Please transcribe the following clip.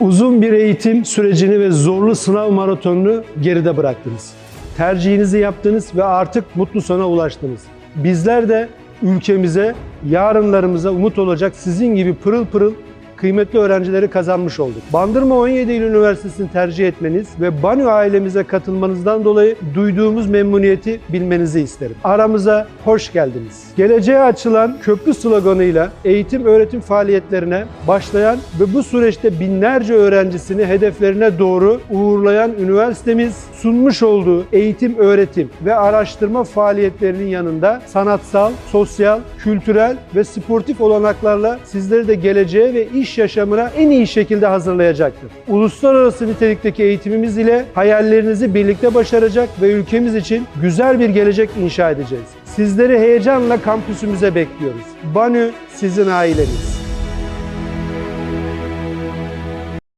Uzun bir eğitim sürecini ve zorlu sınav maratonunu geride bıraktınız. Tercihinizi yaptınız ve artık mutlu sona ulaştınız. Bizler de ülkemize, yarınlarımıza umut olacak sizin gibi pırıl pırıl kıymetli öğrencileri kazanmış olduk. Bandırma 17 Eylül Üniversitesi'ni tercih etmeniz ve Banyo ailemize katılmanızdan dolayı duyduğumuz memnuniyeti bilmenizi isterim. Aramıza hoş geldiniz. Geleceğe açılan köprü sloganıyla eğitim öğretim faaliyetlerine başlayan ve bu süreçte binlerce öğrencisini hedeflerine doğru uğurlayan üniversitemiz sunmuş olduğu eğitim, öğretim ve araştırma faaliyetlerinin yanında sanatsal, sosyal, kültürel ve sportif olanaklarla sizleri de geleceğe ve iş yaşamına en iyi şekilde hazırlayacaktır. Uluslararası nitelikteki eğitimimiz ile hayallerinizi birlikte başaracak ve ülkemiz için güzel bir gelecek inşa edeceğiz. Sizleri heyecanla kampüsümüze bekliyoruz. Banü sizin aileniz.